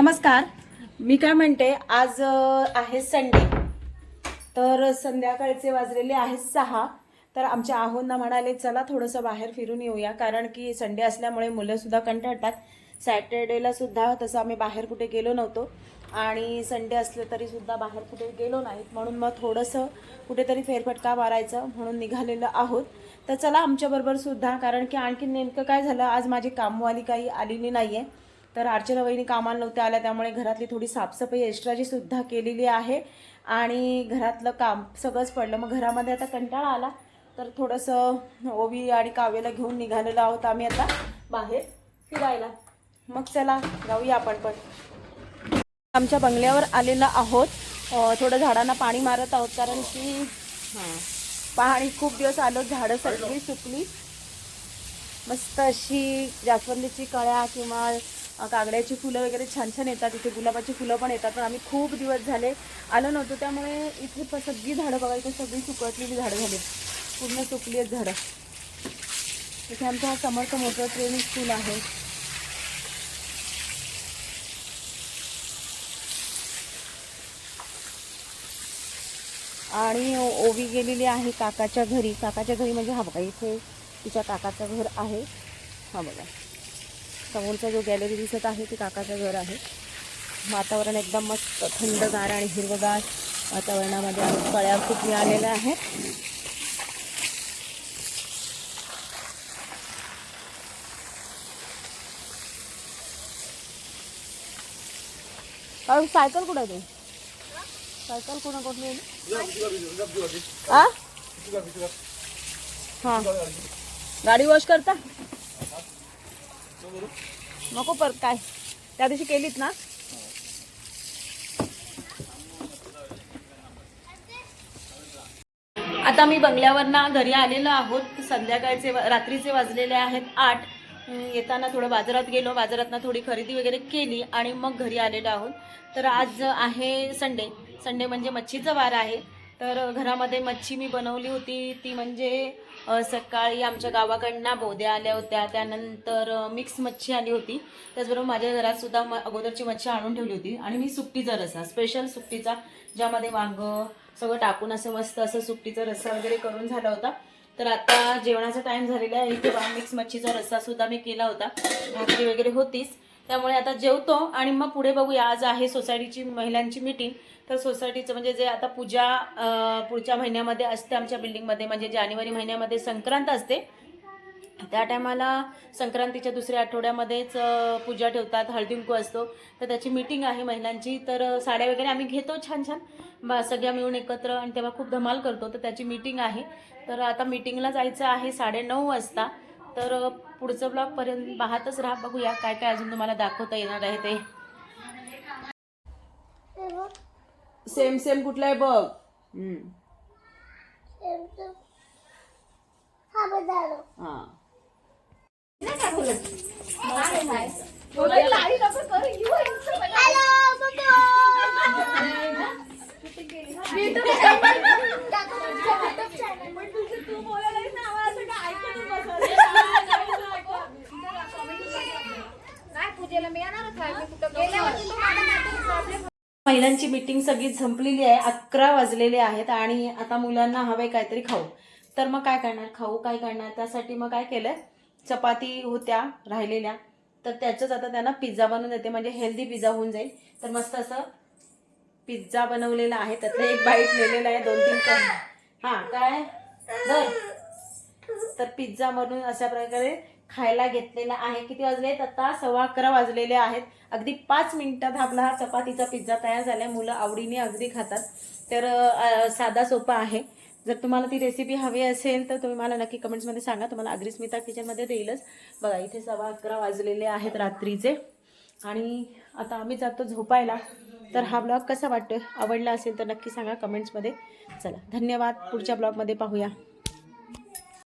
नमस्कार. मी काय म्हणते आज आहे संडे तर संध्याकाळचे वाजलेले आहेत सहा. तर आमच्या आहोंना म्हणाले चला थोडंसं बाहेर फिरून येऊया. कारण की संडे असल्यामुळे मुलंसुद्धा कंटाळतात. सॅटर्डेला सुद्धा तसं आम्ही बाहेर कुठे गेलो नव्हतो. आणि संडे असलं तरी सुद्धा बाहेर कुठे गेलो नाहीत. म्हणून मग थोडंसं कुठेतरी फेरफटका मारायचं म्हणून निघालेलं आहोत. तर चला आमच्याबरोबर सुद्धा कारण की आणखी नेमकं काय झालं आज माझी कामवाली काही आलेली नाही आहे तर अर्चना वहिनी कामाला नव्हत्या आल्या त्यामुळे घरातली थोडी साफसफाई एक्स्ट्राची सुद्धा केलेली आहे. आणि घरातलं काम सगळंच पडलं. मग घरामध्ये आता कंटाळा आला तर थोडंसं ओवी आणि काव्याला घेऊन निघालेलो आहोत आम्ही आता बाहेर फिरायला. मग चला जाऊया आपण पण. आमच्या बंगल्यावर आलेलो आहोत. थोडं झाडांना पाणी मारत आहोत कारण की हां पाणी खूप दिवस आलो झाडं सगळी सुकली. मस्त अशी जास्वंदीची कळ्या किंवा कागड्याची फुलं वगैरे छान छान येतात इथे गुलाबाची फुलं पण येतात पण आम्ही खूप दिवस झाले आलो नव्हतो त्यामुळे इथे प- सगळी झाडं बघा इथे सगळी सुकटलेली झाडं झाली पूर्ण सुकली आहेत झाडं. इथे आमचा हा समर्थ मोठं ट्रेनिंग स्कूल आहे. आणि ओवी गेलेली आहे काकाच्या घरी. काकाच्या घरी म्हणजे हा बघा इथे तिच्या काकाचं घर आहे. हा बघा. समोरचा जो गॅलरी दिसत आहे ते काकाचं घर आहे. वातावरण एकदम मस्त थंडगार आणि हिरवगार वातावरणामध्ये आणि कळ्या खूप मिळालेल्या आहेत. सायकल कुठं आहे ते? सायकल कुणा कुठली आहे? हा. गाडी वॉश करता? नको परत काय. त्या दिवशी केलीत ना? आता मी बंगल्यावरनं घरी आलेलो आहोत. संध्याकाळचे रात्रीचे वाजलेले आहेत आठ. येताना थोडं बाजारात गेलो. बाजारातनं थोडी खरेदी वगैरे केली आणि मग घरी आलेलो आहोत. तर आज आहे संडे. संडे म्हणजे मच्छीचा वार आहे. तर घरामध्ये मच्छी मी बनवली होती. ती म्हणजे सकाळी आमच्या गावाकडनं बोद्या आल्या होत्या. त्यानंतर मिक्स मच्छी आली होती. त्याचबरोबर माझ्या घरात सुद्धा म अगोदरची मच्छी आणून ठेवली होती. आणि मी सुकटीचा रसा स्पेशल सुकटीचा ज्यामध्ये वांगं सगळं टाकून असं मस्त असं सुकटीचा रस्सा वगैरे करून झाला होता. तर आता जेवणाचा टाईम झालेला आहे. इथे मिक्स मच्छीचा रस्सा सुद्धा मी केला होता. भाकरी वगैरे होतीच. त्यामुळे आता जेवतो आणि मग पुढे बघूया. आज आहे सोसायटीची महिलांची मीटिंग तर सोसायटीचं म्हणजे जे आता पूजा पुढच्या महिन्यामध्ये असते आमच्या बिल्डिंगमध्ये म्हणजे जानेवारी महिन्यामध्ये संक्रांत असते. त्या टायमाला संक्रांतीच्या दुसऱ्या आठवड्यामध्येच पूजा ठेवतात हळदींकू असतो. तर त्याची मीटिंग आहे महिलांची. तर साड्या वगैरे आम्ही घेतो छान छान बा सगळ्या मिळून एकत्र आणि तेव्हा खूप धमाल करतो. तर त्याची मीटिंग आहे. तर आता मीटिंगला जायचं आहे साडेनऊ वाजता. तर पुढचं ब्लॉगपर्यंत पाहतच राहा. बघूया काय काय अजून तुम्हाला दाखवता येणार आहे ते. सेम सेम कुठलं आहे बघ. हा. महिलांची मीटिंग सगळी संपलेली आहे अकरा वाजलेले आहेत आणि आता मुलांना हवे काहीतरी खाऊ. तर मग काय करणार? खाऊ काय करणार? त्यासाठी मग काय केलं चपाती होत्या राहिलेल्या. तर त्याचंच आता त्यांना पिझ्झा बनवून देते. म्हणजे हेल्दी पिझ्झा होऊन जाईल. तर मस्त असं पिझ्झा बनवलेला आहे. त्यातलं एक बाईट लिहिलेलं आहे. दोन तीन कप हां काय? बर. तर पिझ्झा म्हणून अशा प्रकारे खायला घेतलेला आहे. किती वाजले? आता सव्वा अकरा वाजलेले आहेत. अगदी पाच मिनिटात आपला हा चपातीचा पिझ्झा तयार झालाय. मुलं आवडीने अगदी खातात. तर साधा सोपा आहे. जर तुम्हाला ती रेसिपी हवी असेल तर तुम्ही मला नक्की कमेंट्समध्ये सांगा. तुम्हाला अग्रिस्मिता किचनमध्ये देईलच. बघा इथे सव्वा अकरा वाजलेले आहेत रात्रीचे. आणि आता आम्ही जातो झोपायला. तर हा ब्लॉग कसा वाटतो आवडला असेल तर नक्की सांगा कमेंट्समध्ये चला धन्यवाद. पुढच्या ब्लॉगमध्ये पाहूया.